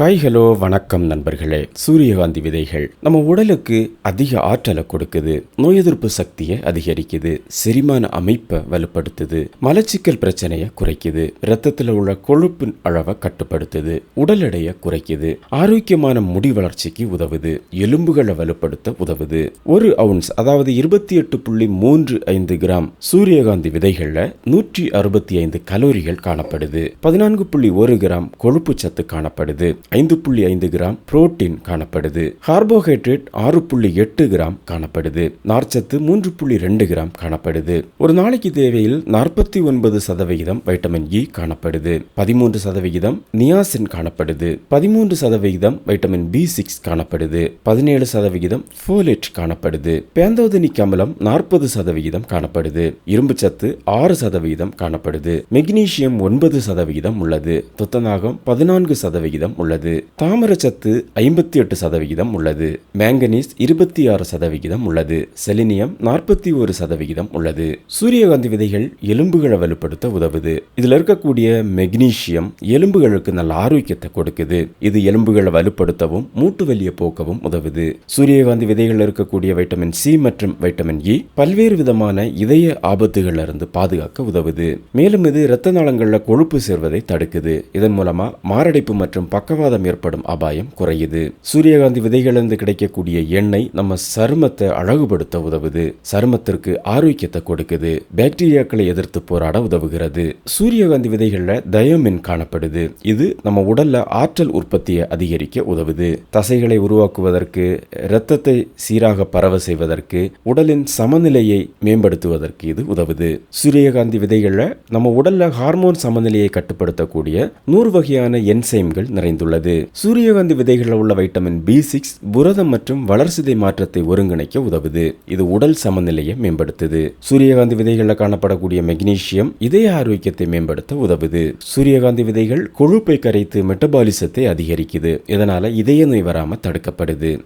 Hi hello வணக்கம் நண்பர்களே. சூரியகாந்தி விதைகள் நம்ம உடலுக்கு அதிக ஆற்றலை கொடுக்குது. நோய் எதிர்ப்பு சக்தியை அதிகரிக்குது. செரிமான அமைப்பை வலுப்படுத்துது. மலச்சிக்கல் பிரச்சனையை குறைக்குது. ரத்தத்தில் உள்ள கொழுப்பின் அளவை கட்டுப்படுத்துது. உடல் எடையை குறைக்குது. ஆரோக்கியமான முடி வளர்ச்சிக்கு உதவுது. எலும்புகளை வலுப்படுத்த உதவுது. ஒரு அவுன்ஸ் அதாவது இருபத்தி எட்டு புள்ளி மூன்று ஐந்து கிராம் சூரியகாந்தி விதைகளில் நூற்றி அறுபத்தி ஐந்து கலோரிகள் காணப்படுது. பதினான்கு புள்ளி ஒரு கிராம் கொழுப்பு சத்து காணப்படுது. ஐந்து புள்ளி ஐந்து கிராம் புரோட்டீன் காணப்படுது. கார்போஹைட்ரேட் ஆறு புள்ளி எட்டு கிராம் காணப்படுது. நார்ச்சத்து மூன்று புள்ளி ரெண்டு கிராம் காணப்படுது. ஒரு நாளைக்கு தேவையில் நாற்பத்தி ஒன்பது சதவிகிதம் வைட்டமின் இ காணப்படுது. பதிமூன்று சதவிகிதம் நியாசின் காணப்படுது. பதிமூன்று சதவிகிதம் வைட்டமின் பி சிக்ஸ் காணப்படுது. பதினேழு சதவிகிதம் ஃபோலேட் காணப்படுது. பேந்தோதனிக் அமிலம் நாற்பது சதவிகிதம் காணப்படுது. இரும்பு சத்து ஆறு சதவிகிதம் காணப்படுது. மெக்னீசியம் ஒன்பது சதவிகிதம் உள்ளது. துத்தநாகம் பதினான்கு சதவிகிதம் உள்ளது. தாமிரச்சத்து ஐம்பத்தி எட்டு சதவிகிதம் உள்ளது. மேங்கனீஸ் இருபத்தி ஆறு சதவிகிதம் உள்ளது. செலினியம் நாற்பத்தி ஒரு சதவிகிதம் உள்ளது. சூரியகாந்தி விதைகள் எலும்புகளை வலுப்படுத்த உதவுது. இதுல இருக்கக்கூடிய மெக்னீசியம் எலும்புகளுக்கு நல்ல ஆரோக்கியத்தை கொடுக்குது. இது எலும்புகளை வலுப்படுத்தவும் மூட்டு வலியை போக்கவும் உதவுது. சூரியகாந்தி விதைகள் இருக்கக்கூடிய வைட்டமின் சி மற்றும் வைட்டமின் இ பல்வேறு விதமான இதய ஆபத்துகள்ல இருந்து பாதுகாக்க உதவுது. மேலும் இது இரத்த நாளங்களில் கொழுப்பு சேர்வதை தடுக்குது. இதன் மூலமா மாரடைப்பு மற்றும் பக்கவாதம் ஏற்படும் அபாயம் குறையுது. சூரியகாந்தி விதைகளிலிருந்து கிடைக்கக்கூடிய எண்ணெய் நம்ம சருமத்தை அழகுபடுத்த உதவுது. சருமத்திற்கு ஆரோக்கியத்தை கொடுக்குது. பாக்டீரியாக்களை எதிர்த்து போராட உதவுகிறது. சூரியகாந்தி விதைகளில் தயோமின் காணப்படுது. இது நம்ம உடல்ல ஆற்றல் உற்பத்தியை அதிகரிக்க உதவுது. தசைகளை உருவாக்குவதற்கு இரத்தத்தை சீராக பரவ செய்வதற்கு உடலின் சமநிலையை மேம்படுத்துவதற்கு இது உதவுது. சூரியகாந்தி விதைகளில் நம்ம உடல்ல ஹார்மோன் சமநிலையை கட்டுப்படுத்தக்கூடிய நூறு வகையான என்சைம்கள் நிறைந்துள்ளது சூரியகாந்தி விதைகளில் உள்ள வைட்டமின் பி சிக்ஸ் புரதம் மற்றும் வளர்சிதை மாற்றத்தை ஒருங்கிணைக்க உதவுது. இது உடல் சமநிலையை மேம்படுத்துது. சூரியகாந்தி விதைகளில் காணப்படக்கூடிய மெக்னீசியம் இதய ஆரோக்கியத்தை மேம்படுத்த உதவுது. சூரியகாந்தி விதைகள் கொழுப்பை கரைத்து மெட்டபாலிசத்தை அதிகரிக்குது. இதனால இதய நோய் வராம தடுக்கப்படுது.